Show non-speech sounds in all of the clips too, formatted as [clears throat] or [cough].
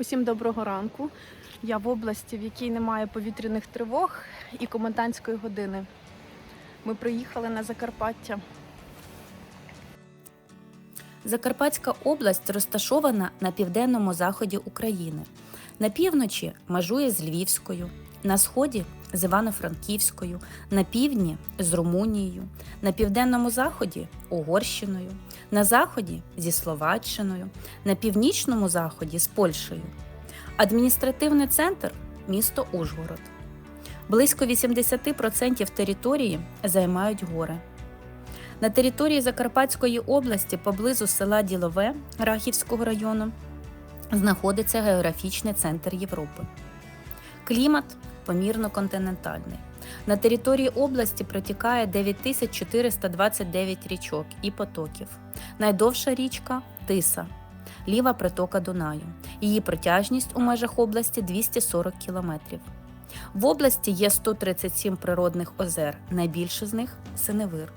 Усім доброго ранку. Я в області, в якій немає повітряних тривог і комендантської години. Ми приїхали на Закарпаття. Закарпатська область розташована на південному заході України. На півночі межує з Львівською, на сході з Івано-Франківською, на півдні з Румунією, на південному заході Угорщиною, на заході зі Словаччиною, на північному заході з Польщею. Адміністративний центр місто Ужгород. Близько 80% території займають гори. На території Закарпатської області поблизу села Ділове Рахівського району знаходиться географічний центр Європи. Клімат помірно-континентальний. На території області протікає 9429 річок і потоків. Найдовша річка Тиса, ліва притока Дунаю. Її протяжність у межах області 240 кілометрів. В області є 137 природних озер, найбільше з них Синевир.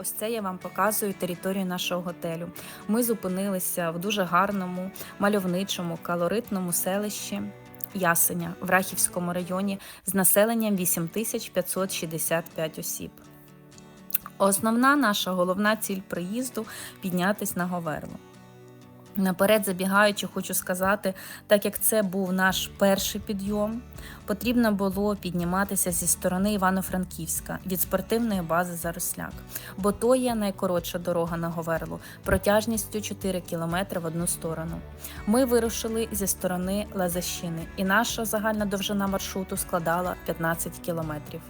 Ось це я вам показую територію нашого готелю. Ми зупинилися в дуже гарному, мальовничому, калоритному селищі Ясеня в Рахівському районі з населенням 8565 осіб. Основна наша головна ціль приїзду піднятись на Говерло. Наперед забігаючи, хочу сказати, так як це був наш перший підйом, потрібно було підніматися зі сторони Івано-Франківська від спортивної бази Заросляк, бо то є найкоротша дорога на Говерлу протяжністю 4 км в одну сторону. Ми вирушили зі сторони Лазащини, і наша загальна довжина маршруту складала 15 кілометрів.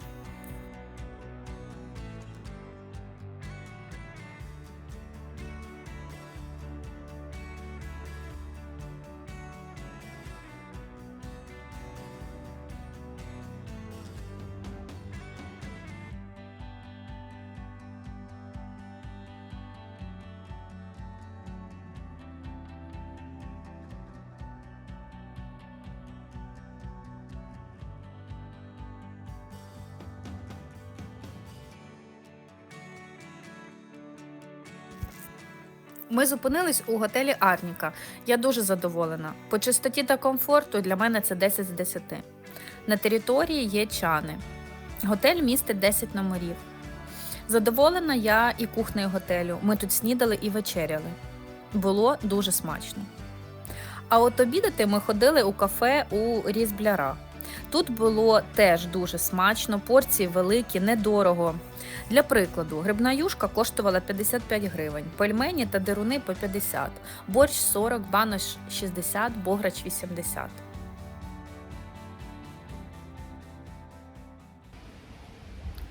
Ми зупинились у готелі Арніка. Я дуже задоволена. По чистоті та комфорту для мене це 10 з 10. На території є чани. Готель містить 10 номерів. Задоволена я і кухнею готелю. Ми тут снідали і вечеряли. Було дуже смачно. А от обідати ми ходили у кафе у Різбляра. Тут було теж дуже смачно, порції великі, недорого. Для прикладу, грибна юшка коштувала 55 гривень, пельмені та деруни по 50, борщ 40, банош 60, бограч 80.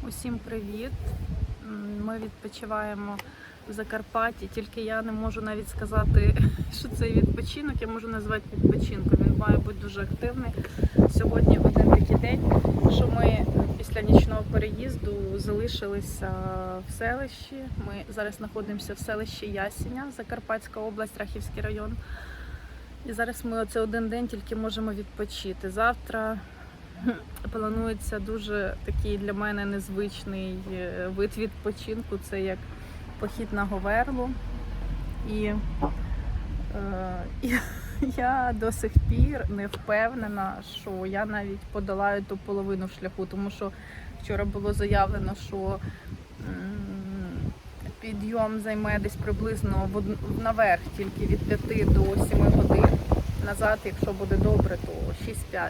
Усім привіт! Ми відпочиваємо в Закарпатті, тільки я не можу навіть сказати, [laughs] що це відпочинок. Я можу назвати відпочинком. Він має бути дуже активний. Сьогодні один такий день, що ми після нічного переїзду залишилися в селищі. Ми зараз знаходимося в селищі Ясіня, Закарпатська область, Рахівський район. І зараз ми оце один день тільки можемо відпочити. Завтра планується дуже такий для мене незвичний е, вид відпочинку. Це як похід на Говерлу. І, е, і [laughs] я до сих пір не впевнена, що я навіть подолаю ту половину шляху, тому що вчора було заявлено, що підйом займе десь приблизно наверх тільки від 5 до 7 годин. Назад, якщо буде добре, то 6-5.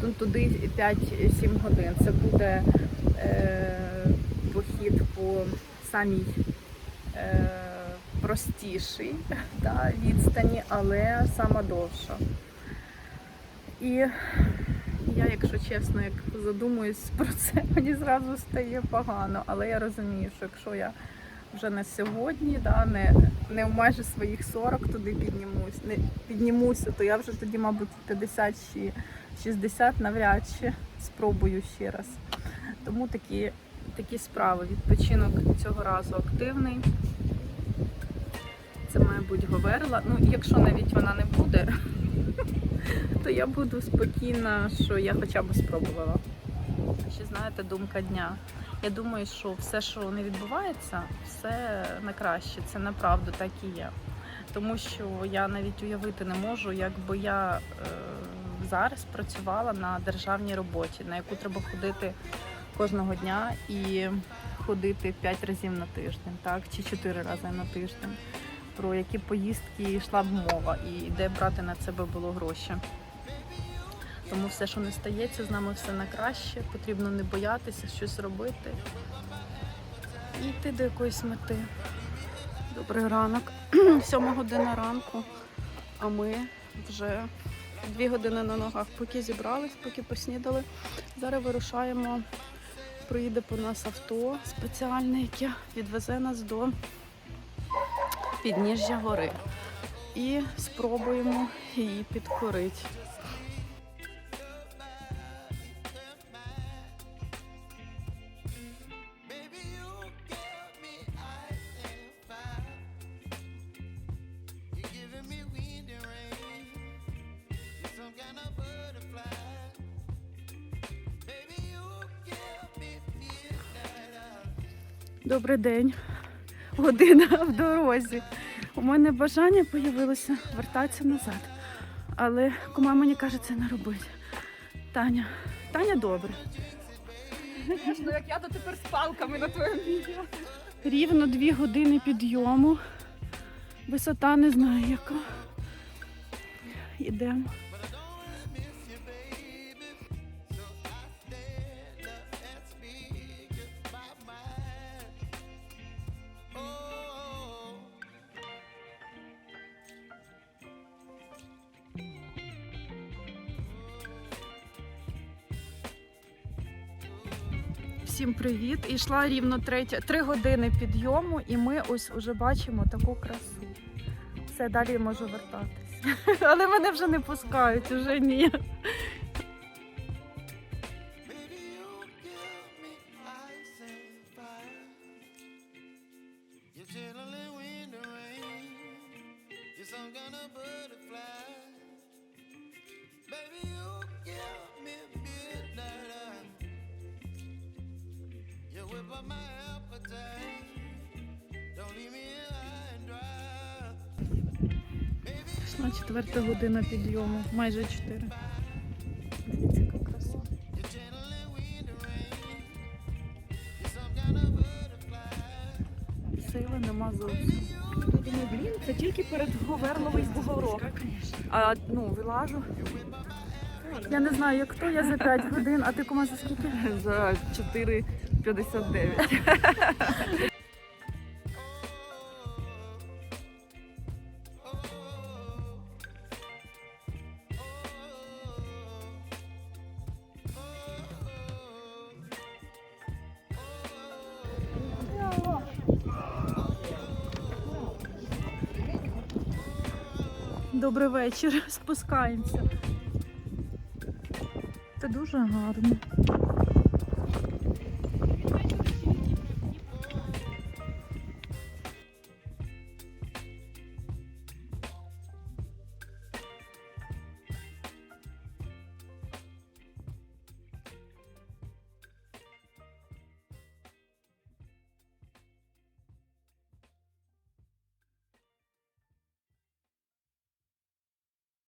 Тут туди 5-7 годин. Це буде е, похід по самій е, простішій [laughs] та, відстані, але сама довша. І я, якщо чесно, як задумуюсь про це, [laughs] мені зразу стає погано. Але я розумію, що якщо я вже на сьогодні, да, не, не в майже своїх 40 туди піднімусь, не піднімуся, то я вже тоді, мабуть, 50 чи 60 навряд чи спробую ще раз. Тому такі, такі справи. Відпочинок цього разу активний. Це має бути Говерла. Ну, якщо навіть вона не буде, [laughs] то я буду спокійна, що я хоча б спробувала. Ще знаєте, думка дня. Я думаю, що все, що не відбувається, все на краще. Це направду так і є. тому що я навіть уявити не можу, якби я е, зараз працювала на державній роботі, на яку треба ходити кожного дня і ходити 5 разів на тиждень, так чи 4 рази на тиждень. Про які поїздки йшла б мова і де брати на це би було гроші. Тому все, що не стається, з нами все на краще. Потрібно не боятися щось робити і йти до якоїсь мети. Добрий ранок. [clears throat] Сьома година ранку, а ми вже дві години на ногах. Поки зібрались, поки поснідали. Зараз вирушаємо. Приїде по нас авто спеціальне, яке відвезе нас до підніжжя гори. І спробуємо її підкорити. Добрий день. Година в дорозі. У мене бажання появилося вертатися назад. Але кума мені каже, це не робить. Таня, Таня добре. Ну як я дотепер з палками на твоєму відео. Рівно дві години підйому. Висота не знаю яка. Йдемо. Всім привіт! І йшла рівно третя, три години підйому, і ми ось уже бачимо таку красу. Все, далі я можу вертатись. [laughs] Але мене вже не пускають, уже ні. Baby, you give up my appetite. Don't leave me high and dry. Baby, четверта година підйому, майже чотири. Дивіться, яка краса. Сили нема зовсім. Думаю, блін, це тільки перед Говерловий бугорок. А ну, вилажу Я не знаю, як то, я за 5 годин, а ти кума за скільки? за 4,59. Добрий вечір, спускаємося. Це дуже гарно.